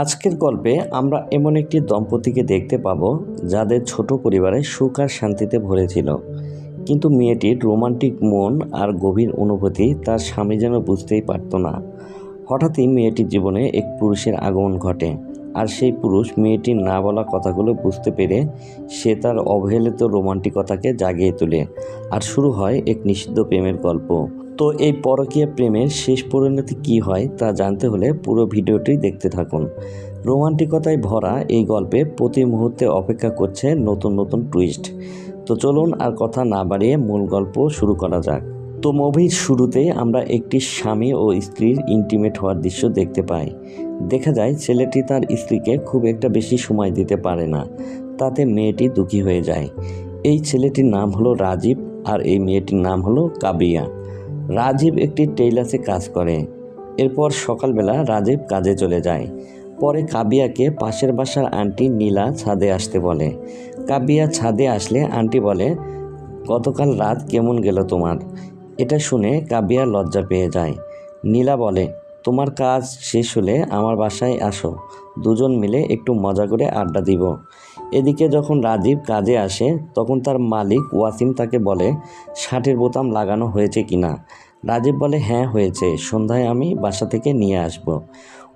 আজকের গল্পে আমরা এমন একটি দম্পতিকে দেখতে পাবো যাদের ছোট পরিবারে সুখ আর শান্তিতে ভরেছিল। কিন্তু মেয়েটির রোমান্টিক মন আর গভীর অনুভূতি তার স্বামী যেন বুঝতেই পারত না। হঠাৎই মেয়েটির জীবনে এক পুরুষের আগমন ঘটে আর সেই পুরুষ মেয়েটির না বলা কথাগুলো বুঝতে পেরে সে তার অবহেলিত রোমান্টিকতাকে জাগিয়ে তোলে। আর শুরু হয় এক নিষিদ্ধ প্রেমের গল্প। তো এই পরকীয়া প্রেমের শেষ পরিণতি কী হয় তা জানতে হলে পুরো ভিডিওটি দেখতে থাকুন। রোমান্টিকতায় ভরা এই গল্পে প্রতি মুহূর্তে অপেক্ষা করছে নতুন নতুন টুইস্ট। তো চলুন আর কথা না বাড়িয়ে মূল গল্প শুরু করা যাক। তো মুভির শুরুতে আমরা একটি স্বামী ও স্ত্রীর ইন্টিমেট হওয়ার দৃশ্য দেখতে পাই। দেখা যায় ছেলেটি তার স্ত্রীকে খুব একটা বেশি সময় দিতে পারে না। তাতে মেয়েটি দুঃখী হয়ে যায়। এই ছেলেটির নাম হলো রাজীব আর এই মেয়েটির নাম হলো কাবিয়া। রাজীব একটি টেইলার্সে কাজ করে। এরপর সকালবেলা রাজীব কাজে চলে যায়। পরে কাবিয়াকে পাশের বাসার আন্টি নীলা ছাদে আসতে বলে। কাবিয়া ছাদে আসলে আন্টি বলে, গতকাল রাত কেমন গেল তোমার? এটা শুনে কাবিয়া লজ্জা পেয়ে যায়। নীলা বলে, তোমার কাজ শেষ হলে আমার বাসায় আসো। দুজন মিলে একটু মজা করে আড্ডা দিব। এদিকে যখন রাজীব কাজে আসে, তখন তার মালিক ওয়াসিম তাকে বলে শার্টের বোতাম লাগানো হয়েছে কিনা রাজীব বলে হ্যাঁ হয়েছে। সন্ধ্যায় আমি বাসা থেকে নিয়ে আসব।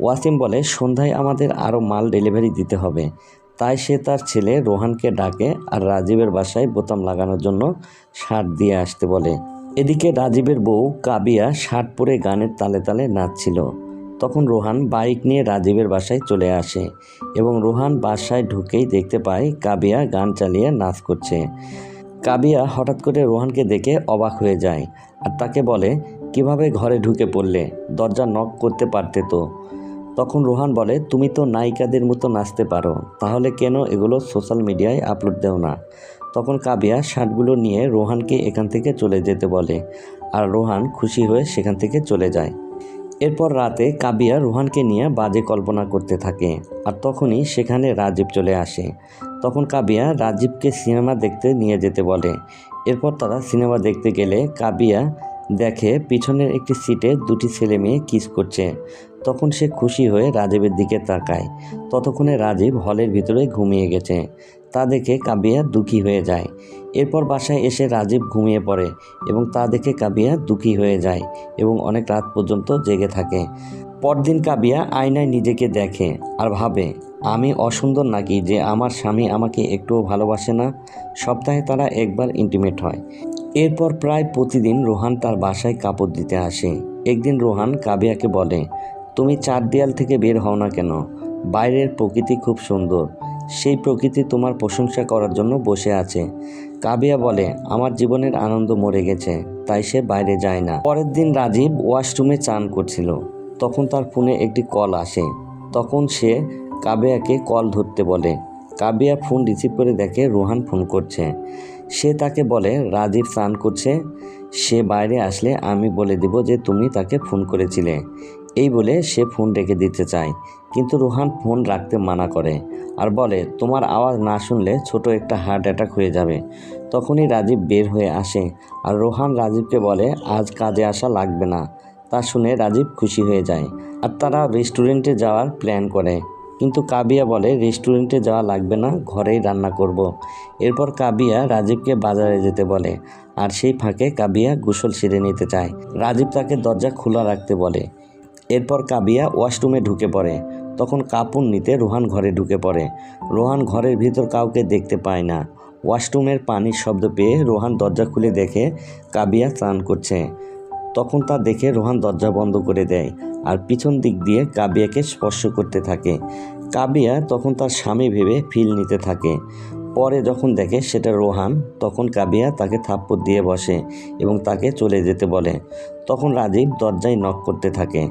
ওয়াসিম বলে, সন্ধ্যায় আমাদের আরও মাল ডেলিভারি দিতে হবে। তাই সে তার ছেলে রোহানকে ডাকে আর রাজীবের বাসায় বোতাম লাগানোর জন্য শার্ট দিয়ে আসতে বলে। এদিকে রাজীবের বউ কাবিয়া শার্ট পরে গানের তালে তালে নাচছিল। তখন রোহান বাইক নিয়ে রাজীবের বাসায় চলে আসে এবং রোহান বাসায় ঢুকেই দেখতে পায় কাবিয়া গান চালিয়ে নাচ করছে। কাবিয়া হঠাৎ করে রোহানকে দেখে অবাক হয়ে যায় আর তাকে বলে, কীভাবে ঘরে ঢুকে পড়লে? দরজা নক করতে পারতে তো। তখন রোহান বলে, তুমি তো নায়িকাদের মতো নাচতে পারো, তাহলে কেন এগুলো সোশ্যাল মিডিয়ায় আপলোড দেও না? তখন কাবিয়া শার্টগুলো নিয়ে রোহানকে এখান থেকে চলে যেতে বলে আর রোহান খুশি হয়ে সেখান থেকে চলে যায়। এরপর রাতে কাবিয়া রোহানকে নিয়ে বাজে কল্পনা করতে থাকে আর তখনই সেখানে রাজীব চলে আসে। তখন কাবিয়া রাজীবকে সিনেমা দেখতে নিয়ে যেতে বলে। এরপর তারা সিনেমা দেখতে গেলে কাবিয়া দেখে পিছনের একটি সিটে দুটি ছেলে মেয়ে কিস করছে। তখন সে খুশি হয়ে রাজীবের দিকে তাকায়। ততক্ষণে রাজীব হলের ভিতরে ঘুমিয়ে গেছে। তা দেখে কাবিয়া দুঃখী হয়ে যায়। এরপর বাসায় এসে রাজীব ঘুমিয়ে পড়ে এবং তা দেখে কাবিয়া দুঃখী হয়ে যায় এবং অনেক রাত পর্যন্ত জেগে থাকে। পরদিন কাবিয়া আয়নায় নিজেকে দেখে আর ভাবে, আমি অসুন্দর নাকি যে আমার স্বামী আমাকে একটুও ভালোবাসে না? সপ্তাহে তারা একবার ইন্টিমেট হয়। এরপর প্রায় প্রতিদিন রোহান তার বাসায় কাপড় দিতে আসে। একদিন রোহান কাবিয়াকে বলে, তুমি চার দেয়াল থেকে বের হও না কেন? বাইরের প্রকৃতি খুব সুন্দর। সেই প্রকৃতি তোমার প্রশংসা করার জন্য বসে আছে। কাবিয়া বলে, আমার জীবনের আনন্দ মরে গেছে, তাই সে বাইরে যায় না। পরের দিন রাজীব ওয়াশরুমে চান করছিল। তখন তার ফোনে একটি কল আসে। তখন সে কাবিয়াকে কল ধরতে বলে। কাবিয়া ফোন রিসিভ করে দেখে রোহান ফোন করছে। সে তাকে বলে, রাজীব স্নান করছে, সে বাইরে আসলে আমি বলে দিব যে তুমি তাকে ফোন করেছিলে। এই বলে সে ফোন রেখে দিতে চায়। কিন্তু রোহান ফোন রাখতে মানা করে আর বলে, তোমার আওয়াজ না শুনলে ছোট একটা হার্ট অ্যাটাক হয়ে যাবে। তখনই রাজীব বের হয়ে আসে আর রোহান রাজীবকে বলে, আজ কাজে আসা লাগবে না। তা শুনে রাজীব খুশি হয়ে যায় আর তারা রেস্টুরেন্টে যাওয়ার প্ল্যান করে। কিন্তু কাবিয়া বলে, রেস্টুরেন্টে যাওয়া লাগবে না, ঘরেই রান্না করব। এরপর কাবিয়া রাজীবকে বাজারে যেতে বলে আর সেই ফাঁকে কাবিয়া গোসল সেরে নিতে চায়। রাজীব তাকে দরজা খোলা রাখতে বলে। এরপর কাবিয়া ওয়াশরুমে ঢুকে পড়ে। তখন কাপড় নিতে রোহান ঘরে ঢুকে পড়ে। রোহান ঘরের ভিতর কাউকে দেখতে পায় না। ওয়াশরুমের পানির শব্দ পেয়ে রোহান দরজা খুলে দেখে কাবিয়া স্নান করছে। তখন তা দেখে রোহান দরজা বন্ধ করে দেয় আর পিছন দিক দিয়ে কাবিয়াকে স্পর্শ করতে থাকে। কাবিয়া তখন তার স্বামী ভেবে ফিল নিতে থাকে। পরে যখন দেখে সেটা রোহান, তখন কাবিয়া তাকে থাপ্পড় দিয়ে বসে এবং তাকে চলে যেতে বলে। তখন রাজীব দরজায় নক করতে থাকে।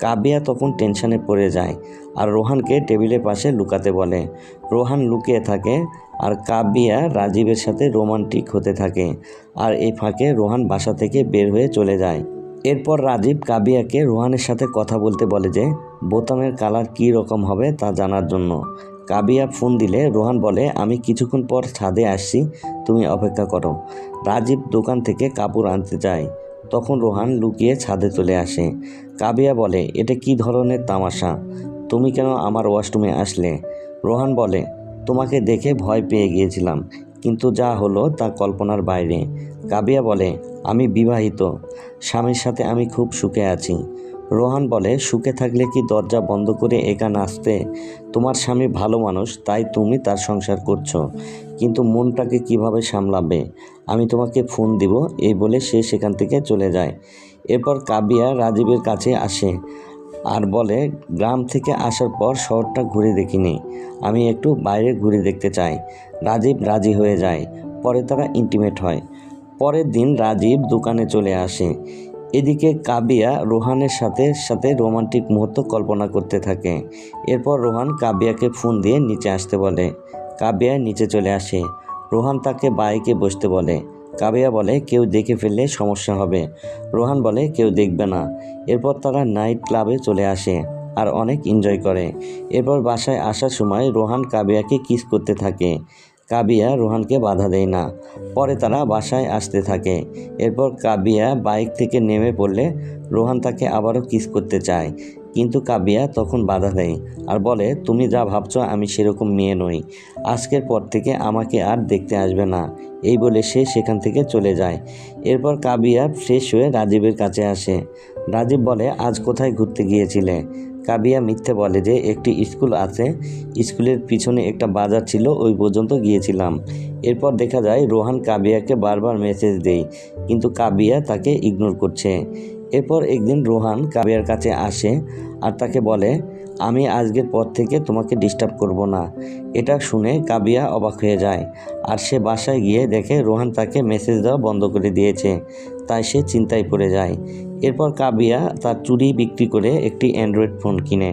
কাবিয়া তখন টেনশনে পড়ে যায় আর রোহানকে টেবিলের পাশে লুকাতে বলে। রোহান লুকিয়ে থাকে আর কাবিয়া রাজীবের সাথে রোমান্টিক হতে থাকে আর এই ফাঁকে রোহান বাসা থেকে বের হয়ে চলে যায়। এরপর রাজীব কাবিয়াকে রোহানের সাথে কথা বলতে বলে যে, বোতামের কালার কী রকম হবে তা জানার জন্য। কাবিয়া ফোন দিলে রোহান বলে, আমি কিছুক্ষণ পর ছাদে আসছি, তুমি অপেক্ষা করো। রাজীব দোকান থেকে কাপড় আনতে যায়। তখন রোহান লুকিয়ে ছাদে চলে আসে। কাবিয়া বলে, এটা কি ধরনের তামাশা? তুমি কেন আমার ওয়াশরুমে আসলে? রোহান বলে, তোমাকে দেখে ভয় পেয়ে গিয়েছিলাম, কিন্তু যা হলো তা কল্পনার বাইরে। কাবিয়া বলে, আমি বিবাহিত। স্বামীর সাথে আমি খুব সুখে আছি। রোহান বলে, সুখে থাকলে কি দরজা বন্ধ করে একা নাচতে তোমার স্বামী ভালো মানুষ, তাই তুমি তার সংসার করছ। কিন্তু মনটাকে কীভাবে সামলাবে? আমি তোমাকে ফোন দিব। এই বলে সে সেখান থেকে চলে যায়। এরপর কাবিয়া রাজীবের কাছে আসে আর বলে, গ্রাম থেকে আসার পর শহরটা ঘুরে দেখিনি। আমি একটু বাইরে ঘুরে দেখতে চাই। রাজীব রাজি হয়ে যায়। পরে তারা ইন্টিমেট হয়। পরের দিন রাজীব দোকানে চলে আসে। এদিকে কাবিয়া রোহানের সাথে সাথে রোমান্টিক মুহূর্ত কল্পনা করতে থাকে। এরপর রোহান কাবিয়াকে ফোন দিয়ে নিচে আসতে বলে। কাবিয়া নিচে চলে আসে। রোহান তাকে বাইকে বসতে বলে। কাবিয়া বলে, কেউ দেখে ফেললে সমস্যা হবে। রোহান বলে, কেউ দেখবে না। এরপর তারা নাইট ক্লাবে চলে আসে আর অনেক এনজয় করে। এরপর বাসায় আসার সময় রোহান কাবিয়াকে কিস করতে থাকে। কাবিয়া রোহানকে বাধা দেয় না। পরে তারা বাসায় আসতে থাকে। এরপর কাবিয়া বাইক থেকে নেমে পড়লে রোহান তাকে আবারও কিস করতে চায়। কিন্তু কাবিয়া তখন বাধা দেয় আর বলে, তুমি যা ভাবছ আমি সেরকম মেয়ে নই। আজকের পর থেকে আমাকে আর দেখতে আসবে না। এই বলে সে সেখান থেকে চলে যায়। এরপর কাবিয়া ফ্রেশ হয়ে রাজীবের কাছে আসে। রাজীব বলে, আজ কোথায় ঘুরতে গিয়েছিলে? কাবিয়া মিথ্যে বলে যে একটি স্কুল আছে। স্কুলের পিছনে একটা বাজার ছিল, ওই পর্যন্ত গিয়েছিলাম। এরপর দেখা যায়, রোহান কাবিয়াকে বারবার মেসেজ দেয়, কিন্তু কাবিয়া তাকে ইগনোর করছে। এরপর একদিন রোহান কাবিয়ার কাছে আসে আর তাকে বলে, আমি আজকের পর থেকে তোমাকে ডিস্টার্ব করব না। এটা শুনে কাবিয়া অবাক হয়ে যায় আর সে বাসায় গিয়ে দেখে রোহান তাকে মেসেজ দেওয়া বন্ধ করে দিয়েছে। তাই সে চিন্তায় পড়ে যায়। এরপর কাবিয়া তার চুরি বিক্রি করে একটি অ্যান্ড্রয়েড ফোন কিনে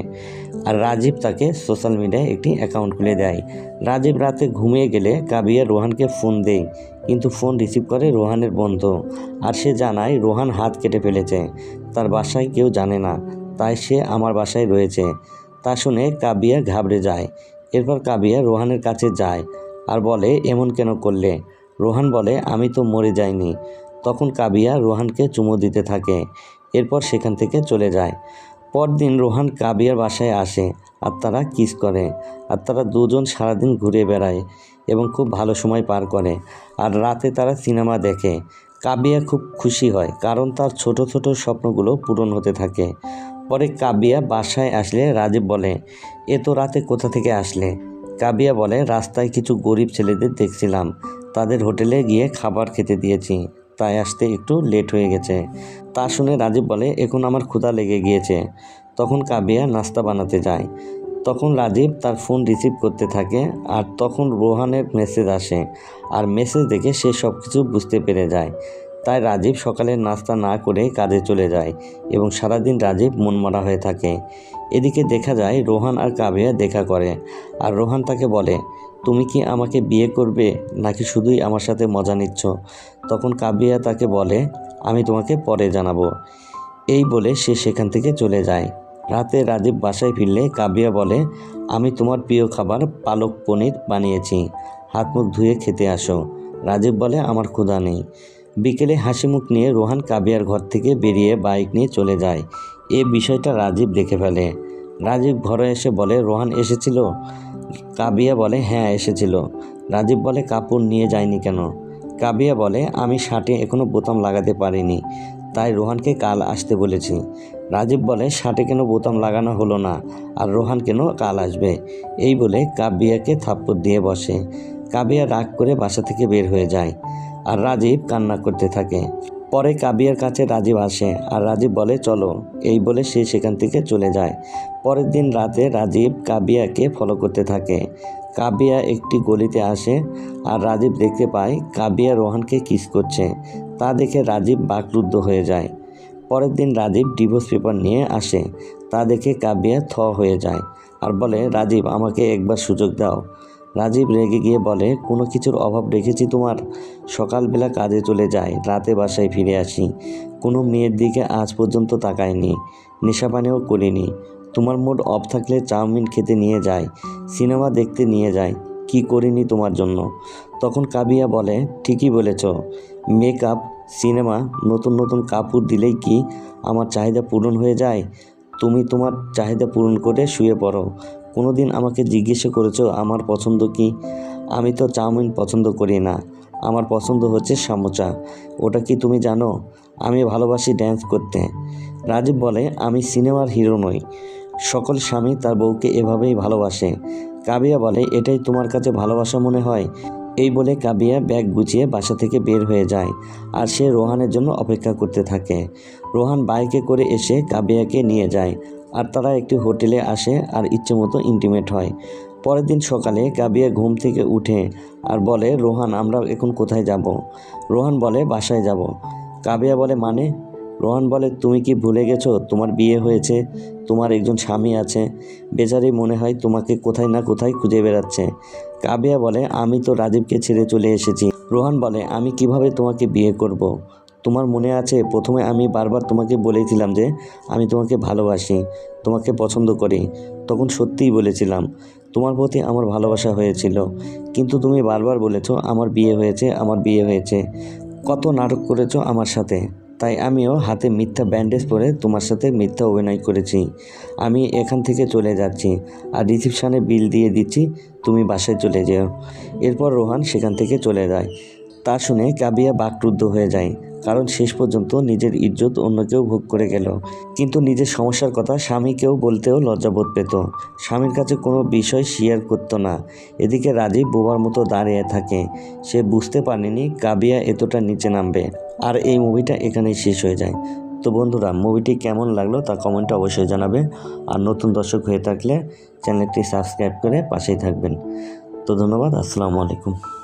আর রাজীব তাকে সোশ্যাল মিডিয়ায় একটি অ্যাকাউন্ট খুলে দেয়। রাজীব রাতে ঘুমিয়ে গেলে কাবিয়া রোহানকে ফোন দেয়, কিন্তু ফোন রিসিভ করে রোহানের বন্ধু আর সে জানায়, রোহান হাত কেটে ফেলেছে, তার বাসায় কেউ জানে না, তাই সে আমার বাসায় রয়েছে। তা শুনে কাবিয়া ঘাবড়ে যায়। এরপর কাবিয়া রোহানের কাছে যায় আর বলে, এমন কেন করলে? রোহান বলে, আমি তো মরে যাইনি। তখন কাবিয়া রোহানকে চুমো দিতে থাকে, এরপর সেখান থেকে চলে যায়। পরদিন রোহান কাবিয়ার বাসায় আসে আর তারা কিস করে আর তারা দুজন সারাদিন ঘুরে বেড়ায় এবং খুব ভালো সময় পার করে, আর রাতে তারা সিনেমা দেখে। কাবিয়া খুব খুশি হয়, কারণ তার ছোট ছোট স্বপ্নগুলো পূরণ হতে থাকে। পরে কাবিয়া বাসায় আসলে রাজীব বলে, এ তো রাতে কোথা থেকে আসলে? কাবিয়া বলে, রাস্তায় কিছু গরিব ছেলেদের দেখছিলাম। তাদের হোটেলে গিয়ে খাবার খেতে দিয়েছি। তাই আসতে একটু লেট হয়ে গেছে। তা শুনে রাজীব বলে, এখন আমার ক্ষুধা লেগে গিয়েছে। তখন কাবিয়া নাস্তা বানাতে যায়। তখন রাজীব তার ফোন রিসিভ করতে থাকে আর তখন রোহানের মেসেজ আসে আর মেসেজ দেখে সে সব কিছু বুঝতে পেরে যায়। তাই রাজীব সকালের নাস্তা না করে কাজে চলে যায় এবং সারাদিন রাজীব মনমরা হয়ে থাকে। এদিকে দেখা যায়, রোহান আর কাবিয়া দেখা করে আর রোহান তাকে বলে তুমি কি আমাকে বিয়ে করবে নাকি শুধুই আমার সাথে মজা নিচ্ছ? তখন কাবিয়া তাকে বলে, আমি তোমাকে পরে জানাব। এই বলে সে সেখান থেকে চলে যায়। রাতে রাজীব বাসায় ফিরলে কাবিয়া বলে, আমি তোমার প্রিয় খাবার পালক পনির বানিয়েছি। হাত মুখ ধুয়ে খেতে আসো। রাজীব বলে, আমার ক্ষুধা নেই। বিকেলে হাসি মুখ নিয়ে রোহান কাবিয়ার ঘর থেকে বেরিয়ে বাইক নিয়ে চলে যায়। এ বিষয়টা রাজীব দেখে ফেলে। রাজীব ঘরে এসে বলে, রোহান এসেছিল? কাবিয়া বলে হ্যাঁ এসেছিল। রাজীব বলে, কাপড় নিয়ে যায়নি কেন? কাবিয়া বলে, আমি শার্টে এখনও বোতাম লাগাতে পারিনি, তাই রোহানকে কাল আসতে বলেছি। রাজীব বলে, শার্টে কেন বোতাম লাগানো হলো না, আর রোহান কেন কাল আসবে? এই বলে কাবিয়াকে থাপ্পড় দিয়ে বসে। কাবিয়া রাগ করে বাসা থেকে বের হয়ে যায়, আর রাজীব কান্না করতে থাকে। পরে কাবিয়ার কাছে রাজীব আসে আর রাজীব বলে, চলো। এই বলে সে সেখান থেকে চলে যায়। পরের দিন রাতে রাজীব কাবিয়াকে ফলো করতে থাকে। কাবিয়া একটি গলিতে আসে আর রাজীব দেখতে পায় কাবিয়া রোহানকে কিস করছে। তা দেখে রাজীব বাকরুদ্ধ হয়ে যায়। পরের দিন রাজীব ডিভোর্স পেপার নিয়ে আসে। তা দেখে কাবিয়া থ হয়ে যায় আর বলে, রাজীব, আমাকে একবার সুযোগ দাও। রাজীব রেগে গিয়ে বলে, কোনো কিছুর অভাব রেখেছি তোমার? সকালবেলা কাজে চলে যায় রাতে বাসায় ফিরে আসি। কোনো মেয়ের দিকে আজ পর্যন্ত তাকায়নি নেশাপানিও করিনি। তোমার মুড অফ থাকলে চাউমিন খেতে নিয়ে যায় সিনেমা দেখতে নিয়ে যায় কি করিনি তোমার জন্য? তখন কাবিয়া বলে, ঠিকই বলেছ, মেকআপ, সিনেমা, নতুন নতুন কাপড় দিলেই কি আমার চাহিদা পূরণ হয়ে যায়? তুমি তোমার চাহিদা পূরণ করে শুয়ে পড়ো। কোনো দিন আমাকে জিজ্ঞেস করেছ, আমার পছন্দ কি? আমি তো চাউমিন পছন্দ করি না। আমার পছন্দ হচ্ছে সামোচা। ওটা কি তুমি জানো? আমি ভালোবাসি ড্যান্স করতে। রাজীব বলে, আমি সিনেমার হিরো নই। সকল স্বামী তার বউকে এভাবেই ভালোবাসে। কাবিয়া বলে, এটাই তোমার কাছে ভালোবাসা মনে হয়? এই বলে কাবিয়া ব্যাগ গুছিয়ে বাসা থেকে বের হয়ে যায় আর সে রোহানের জন্য অপেক্ষা করতে থাকে। রোহান বাইকে করে এসে কাবিয়াকে নিয়ে যায় আর তারা একটি হোটেলে আসে আর ইচ্ছে মতো ইন্টিমেট হয়। পরের দিন সকালে কাবিয়া ঘুম থেকে উঠে আর বলে, রোহান, আমরা এখন কোথায় যাব? রোহান বলে, বাসায় যাব। কাবিয়া বলে মানে? রোহান বলে, তুমি কি ভুলে গেছো? তোমার বিয়ে হয়েছে, তোমার একজন স্বামী আছে। বেচারি মনে হয় তোমাকে কোথায় না কোথায় খুঁজে বেড়াচ্ছে। কাবিয়া বলে, আমি তো রাজীবকে ছেড়ে চলে এসেছি। রোহান বলে, আমি কীভাবে তোমাকে বিয়ে করব। তোমার মনে আছে? প্রথমে আমি বারবার তোমাকে বলেছিলাম যে, আমি তোমাকে ভালোবাসি, তোমাকে পছন্দ করি। তখন সত্যিই বলেছিলাম, তোমার প্রতি আমার ভালোবাসা হয়েছিল। কিন্তু তুমি বারবার বলেছ, আমার বিয়ে হয়েছে, আমার বিয়ে হয়েছে। কত নাটক করেছ আমার সাথে। তাই আমিও হাতে মিথ্যা ব্যান্ডেজ পরে তোমার সাথে মিথ্যা অভিনয় করেছি। আমি এখান থেকে চলে যাচ্ছি আর রিসিপশানে বিল দিয়ে দিচ্ছি, তুমি বাসায় চলে যেও। এরপর রোহান সেখান থেকে চলে যায়। তা শুনে কাবিয়া বাকরুদ্ধ হয়ে যায়। কারণ শেষ পর্যন্ত নিজের ইজ্জত অন্য কেউ ভোগ করে গেল। কিন্তু নিজের সমস্যার কথা স্বামীকেও বলতেও লজ্জাবোধ পেত। স্বামীর কাছে কোনো বিষয় শেয়ার করতো না। এদিকে রাজীব বোবার মতো দাঁড়িয়ে থাকে। সে বুঝতে পারেনি কাবিয়া এতটা নিচে নামবে। আর এই মুভিটা এখানেই শেষ হয়ে যায়। তো বন্ধুরা, মুভিটি কেমন লাগল তা কমেন্টে অবশ্যই জানাবে। আর নতুন দর্শক হয়ে থাকলে চ্যানেলটি সাবস্ক্রাইব করে পাশেই থাকবেন। তো ধন্যবাদ, আসসালামু আলাইকুম।